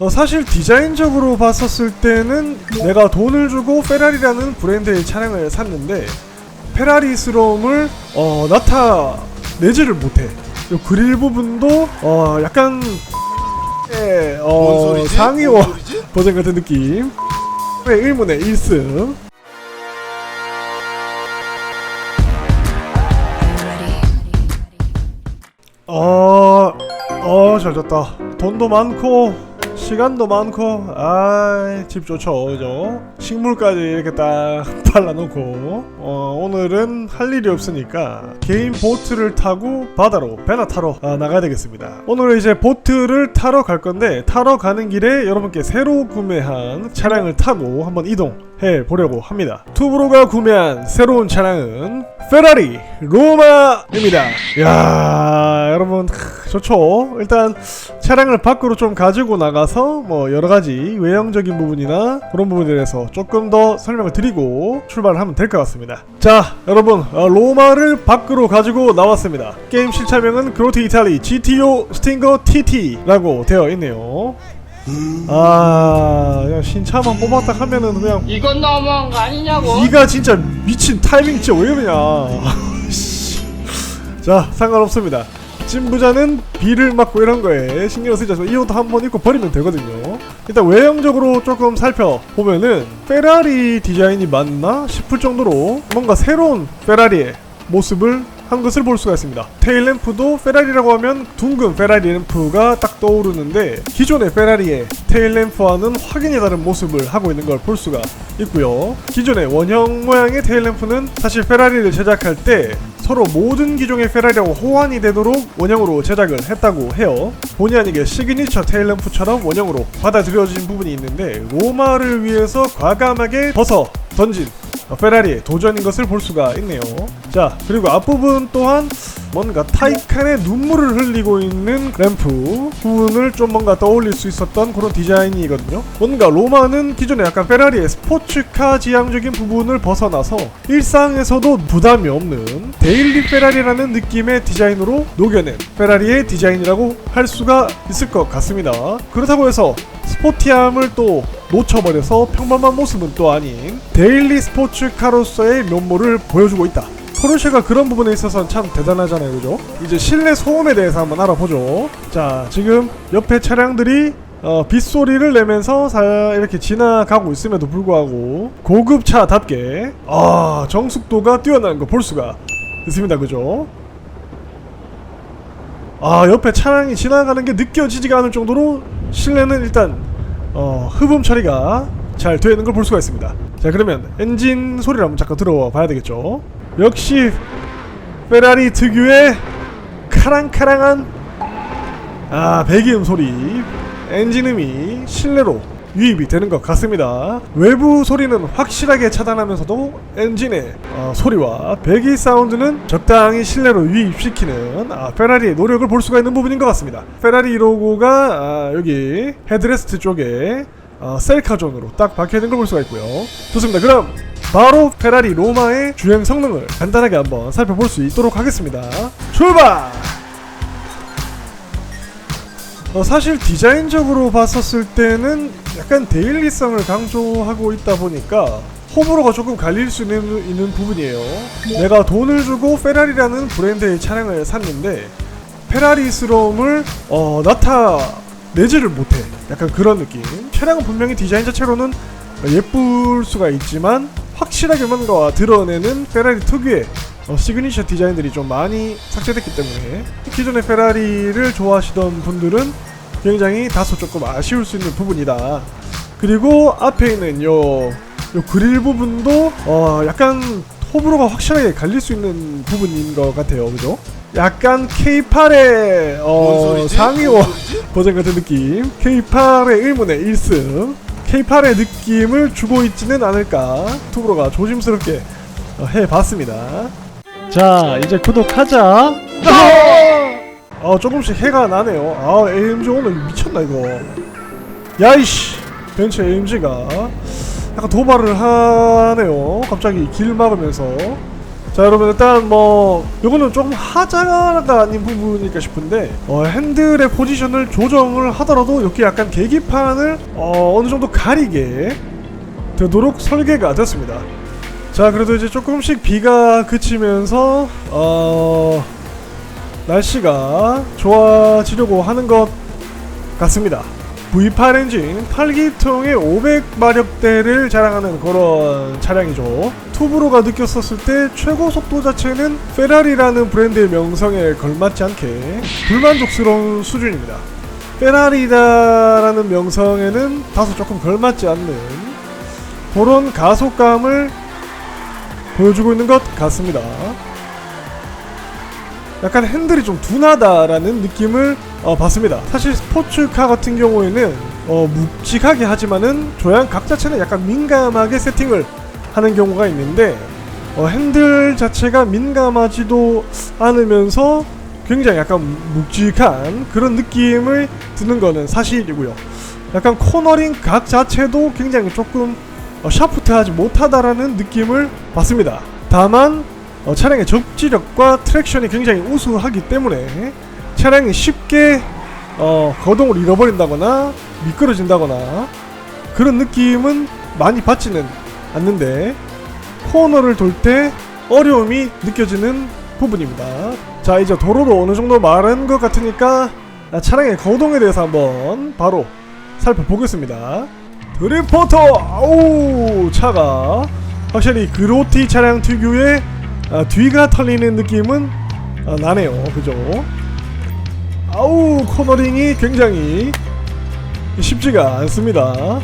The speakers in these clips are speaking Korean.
어, 사실 디자인적으로 봤었을 때는 내가 돈을 주고 페라리라는 브랜드의 차량을 샀는데 페라리스러움을 어, 나타내지를 못해. 요 그릴 부분도 어, 약간 예, 뭔 어, 소리지? 상위와 뭔 소리지? 버전 같은 느낌. 의 의문의 1승. 어, 어, 잘 졌다. 돈도 많고, 시간도 많고, 아, 집 좋죠, 그죠? 식물까지 이렇게 딱 발라놓고, 어, 오늘은 할 일이 없으니까 개인 보트를 타고 바다로 배나 타러 아, 나가야 되겠습니다. 오늘은 이제 보트를 타러 갈 건데, 타러 가는 길에 여러분께 새로 구매한 차량을 타고 한번 이동해 보려고 합니다. 투브로가 구매한 새로운 차량은 페라리 로마입니다. 야 여러분 크, 좋죠. 일단 차량을 밖으로 좀 가지고 나가서 뭐 여러 가지 외형적인 부분이나 그런 부분에 대해서 조금 더 설명을 드리고 출발을 하면 될 것 같습니다. 자 여러분 어, 로마를 밖으로 가지고 나왔습니다. 게임 실차명은 그로트 이탈리 GTO 스팅거 TT라고 되어 있네요. 아 그냥 신차만 뽑았다 하면은 그냥 이건 너무한 거 아니냐고? 네가 진짜 미친 타이밍 진짜 왜 그러냐 씨. 자 상관없습니다 찐부자는 비를 맞고 이런 거에 신경 쓰지 않고 이옷한번 입고 버리면 되거든요. 일단 외형적으로 조금 살펴보면은 페라리 디자인이 맞나 싶을 정도로 뭔가 새로운 페라리의 모습을 한 것을 볼 수가 있습니다. 테일 램프도 페라리라고 하면 둥근 페라리 램프가 딱 떠오르는데 기존의 페라리의 테일 램프와는 확연히 다른 모습을 하고 있는 걸 볼 수가 있고요. 기존의 원형 모양의 테일 램프는 사실 페라리를 제작할 때 서로 모든 기종의 페라리하고 호환이 되도록 원형으로 제작을 했다고 해요. 본의 아니게 시그니처 테일 램프처럼 원형으로 받아들여진 부분이 있는데 로마를 위해서 과감하게 벗어 던진 어, 페라리의 도전인 것을 볼 수가 있네요. 자, 그리고 앞부분 또한 뭔가 타이칸의 눈물을 흘리고 있는 램프 부분을 좀 뭔가 떠올릴 수 있었던 그런 디자인이거든요. 뭔가 로마는 기존에 약간 페라리의 스포츠카 지향적인 부분을 벗어나서 일상에서도 부담이 없는 데일리 페라리라는 느낌의 디자인으로 녹여낸 페라리의 디자인이라고 할 수가 있을 것 같습니다. 그렇다고 해서 스포티함을 또 놓쳐버려서 평범한 모습은 또 아닌 데일리 스포츠카로서의 면모를 보여주고 있다. 포르쉐가 그런 부분에 있어서는 참 대단하잖아요, 그죠? 이제 실내 소음에 대해서 한번 알아보죠. 자, 지금 옆에 차량들이 어, 빗소리를 내면서 사, 이렇게 지나가고 있음에도 불구하고 고급차답게 아 정숙도가 뛰어난 거 볼 수가 있습니다, 그죠? 아 옆에 차량이 지나가는 게 느껴지지가 않을 정도로 실내는 일단 어, 흡음 처리가 잘 되어 있는 걸 볼 수가 있습니다. 자 그러면 엔진 소리를 한번 잠깐 들어봐야 되겠죠. 역시 페라리 특유의 카랑카랑한 아 배기음 소리 엔진음이 실내로 유입이 되는 것 같습니다. 외부 소리는 확실하게 차단하면서도 엔진의 어, 소리와 배기 사운드는 적당히 실내로 유입시키는 아, 페라리의 노력을 볼 수가 있는 부분인 것 같습니다. 페라리 로고가 아, 여기 헤드레스트 쪽에 어, 셀카존으로 딱 박혀 있는 걸 볼 수가 있고요. 좋습니다. 그럼 바로 페라리 로마의 주행 성능을 간단하게 한번 살펴볼 수 있도록 하겠습니다. 출발! 어, 사실 디자인적으로 봤었을 때는 약간 데일리성을 강조하고 있다 보니까 호불호가 조금 갈릴 수 있는, 있는 부분이에요. 내가 돈을 주고 페라리라는 브랜드의 차량을 샀는데 페라리스러움을 어, 나타내지를 못해. 약간 그런 느낌. 차량은 분명히 디자인 자체로는 예쁠 수가 있지만 확실하게 뭔가 드러내는 페라리 특유의 어, 시그니처 디자인들이 좀 많이 삭제됐기 때문에 기존의 페라리를 좋아하시던 분들은 굉장히 다소 조금 아쉬울 수 있는 부분이다. 그리고 앞에 있는 요, 요 그릴 부분도 어, 약간 호불호가 확실하게 갈릴 수 있는 부분인 것 같아요. 그죠? 약간 K8의 뭔 어, 소리지? 버전 같은 느낌 K8의 의문의 1승 K8의 느낌을 주고 있지는 않을까 투브로가 조심스럽게 어, 해봤습니다. 자 이제 구독하자. 아 조금씩 해가 나네요. 아 AMG 오늘 미쳤나 이거. 야이씨 벤츠 AMG가 약간 도발을 하네요. 갑자기 길 막으면서 자 여러분 일단 뭐 요거는 조금 하자가 아닌 부분일까 싶은데 어, 핸들의 포지션을 조정을 하더라도 이렇게 약간 계기판을 어, 어느 정도 가리게 되도록 설계가 됐습니다. 자 그래도 이제 조금씩 비가 그치면서 어 날씨가 좋아지려고 하는 것 같습니다. V8 엔진 8기통의 500마력대를 자랑하는 그런 차량이죠. 투브로가 느꼈었을 때 최고 속도 자체는 페라리라는 브랜드의 명성에 걸맞지 않게 불만족스러운 수준입니다. 페라리다라는 명성에는 다소 조금 걸맞지 않는 그런 가속감을 보여주고 있는 것 같습니다. 약간 핸들이 좀 둔하다라는 느낌을 어, 받습니다. 사실 스포츠카 같은 경우에는 어, 묵직하게 하지만은 조향 각 자체는 약간 민감하게 세팅을 하는 경우가 있는데 어, 핸들 자체가 민감하지도 않으면서 굉장히 약간 묵직한 그런 느낌을 드는 거는 사실이고요. 약간 코너링 각 자체도 굉장히 조금 어, 샤프트하지 못하다라는 느낌을 받습니다. 다만 어, 차량의 접지력과 트랙션이 굉장히 우수하기 때문에 차량이 쉽게 어, 거동을 잃어버린다거나 미끄러진다거나 그런 느낌은 많이 받지는 않는데 코너를 돌 때 어려움이 느껴지는 부분입니다. 자 이제 도로로 어느 정도 마른 것 같으니까 아, 차량의 거동에 대해서 한번 바로 살펴보겠습니다. 드리포터 아우 차가 확실히 그로티 차량 특유의 아, 뒤가 털리는 느낌은 아, 나네요. 그죠? 아우 코너링이 굉장히 쉽지가 않습니다.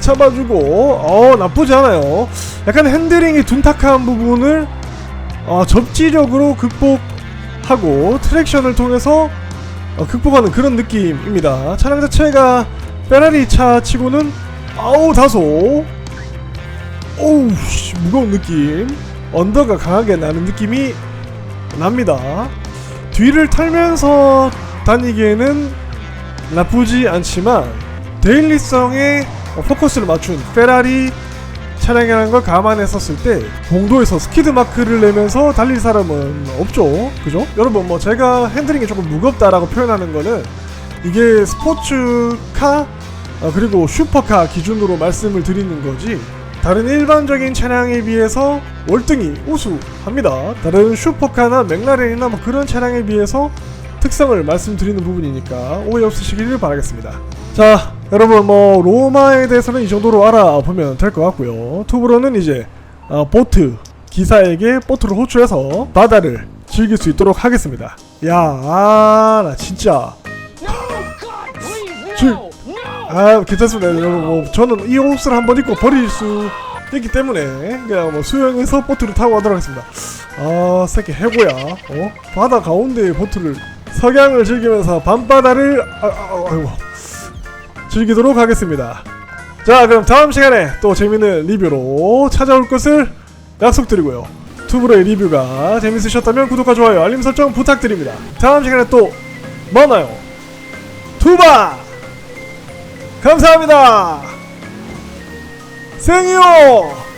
잡아주고 어 나쁘지 않아요. 약간 핸들링이 둔탁한 부분을 어, 접지력으로 극복하고 트랙션을 통해서 어, 극복하는 그런 느낌입니다. 차량 자체가 페라리 차 치고는 아우 다소 오우 씨, 무거운 느낌 언더가 강하게 나는 느낌이 납니다. 뒤를 털면서 다니기에는 나쁘지 않지만 데일리성에 어, 포커스를 맞춘 페라리 차량이라는 걸 감안했었을 때 공도에서 스키드 마크를 내면서 달릴 사람은 없죠 그죠? 여러분 뭐 제가 핸들링이 조금 무겁다라고 표현하는 거는 이게 스포츠카 어, 그리고 슈퍼카 기준으로 말씀을 드리는 거지 다른 일반적인 차량에 비해서 월등히 우수합니다 다른 슈퍼카나 맥라렌이나 뭐 그런 차량에 비해서 특성을 말씀드리는 부분이니까 오해 없으시기를 바라겠습니다. 자, 여러분 뭐 로마에 대해서는 이 정도로 알아보면 될 것 같고요. 투브로는 이제 어, 보트 기사에게 보트를 호출해서 바다를 즐길 수 있도록 하겠습니다. 야, 아, 나 진짜. 줄- 아 괜찮습니다. 여러분 뭐 저는 이 옷을 한번 입고 버릴 수 있기 때문에 그냥 뭐 수영해서 보트를 타고 가도록 하겠습니다. 아 새끼 해고야. 어? 바다 가운데에 보트를 석양을 즐기면서 밤바다를 아, 아, 아이고 즐기도록 하겠습니다. 자 그럼 다음 시간에 또 재밌는 리뷰로 찾아올 것을 약속드리고요. 투브로의 리뷰가 재밌으셨다면 구독과 좋아요 알림 설정 부탁드립니다. 다음 시간에 또 만나요. 투바! 감사합니다. 생이요.